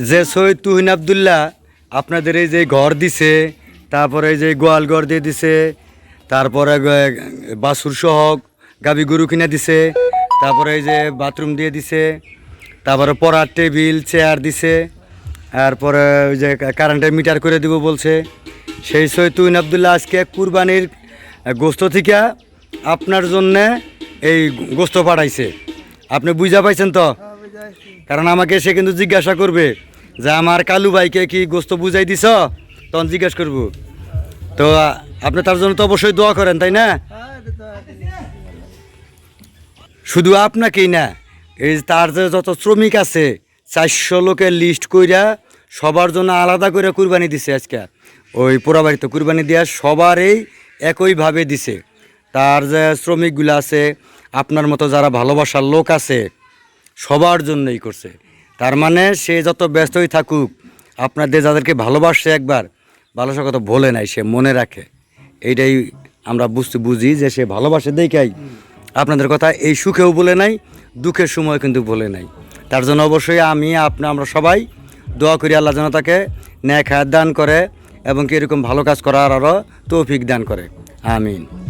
যে সৈয়দ তুহিন আবদুল্লাহ আপনাদের এই যে ঘর দিছে, তারপরে এই যে গোয়াল ঘর দিয়ে দিছে, তারপরে গ- বাছুর সহ গাবি গরু কিনে দিছে, তারপরে এই যে বাথরুম দিয়ে দিছে, তারপরে পড়ার টেবিল, চেয়ার দিছে, তারপরে ওই যে কারেন্টের মিটার করে দিব বলছে। সেই সৈয়দ তুহিন আবদুল্লাহ আজকে কুরবানির গোস্ত থেকে আপনার জন্যে এই গোস্ত পাঠাইছে। আপনি বুঝা পাইছেন তো? কারণ আমাকে সে কিন্তু জিজ্ঞাসা করবে যে আমার কালু ভাইকে কি গোস্ত বুঝাই দিছ? তখন জিজ্ঞাসা করব। তো, আপনি তার জন্য তো অবশ্যই দোয়া করেন, তাই না? শুধু আপনাকেই না, এই তার যে যত শ্রমিক আছে, চারশো লোকের লিস্ট কইরা সবার জন্য আলাদা করে কুরবানি দিছে আজকে। ওই পোড়াবাড়িতে কুরবানি দেওয়া সবারই একইভাবে দিছে। তার যে শ্রমিকগুলো আছে, আপনার মতো যারা ভালোবাসার লোক আছে সবার জন্যই করছে। তার মানে সে যত ব্যস্তই থাকুক, আপনাদের যাদেরকে ভালোবাসছে একবার ভালোবাসার কথা ভোলে নাই, সে মনে রাখে। এইটাই আমরা বুঝতে বুঝি যে সে ভালোবাসে দেখাই। আপনাদের কথা এই সুখেও বলে নাই, দুঃখের সময় কিন্তু বলে নাই। তার জন্য অবশ্যই আমি, আপনি, আমরা সবাই দোয়া করি আল্লাহ যেন তাকে ন্যায় দান করে এবং কি এরকম ভালো কাজ করার আরও তৌফিক দান করে। আমিন।